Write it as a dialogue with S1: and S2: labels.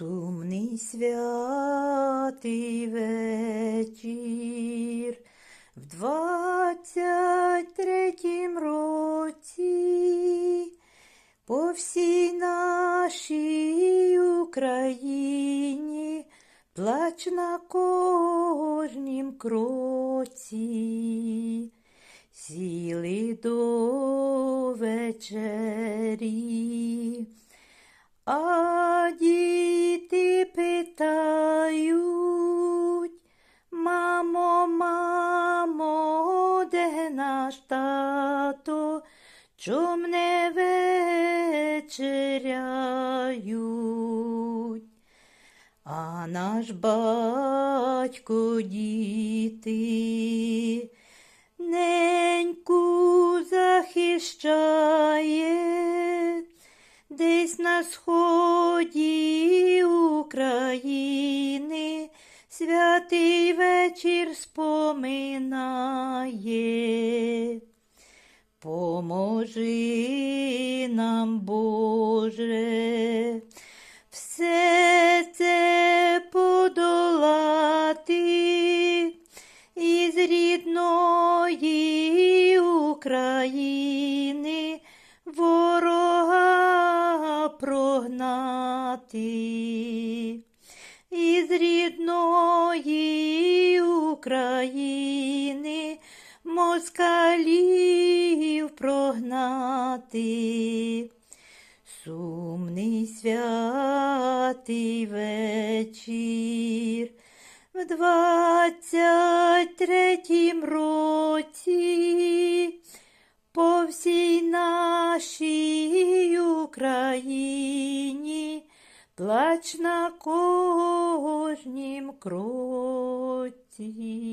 S1: Сумний святий вечір в двадцять третім році по всій нашій Україні плач на кожнім кроці. Сіли до вечері, а де наш тато, чом не вечеряють? А наш батько діти неньку захищає, десь на сході святий вечір споминає. Поможи нам, Боже, все це подолати із рідної України України москалів прогнати. Сумний святий вечір в двадцять третім році по всій нашій Україні плач на кожнім кроці. si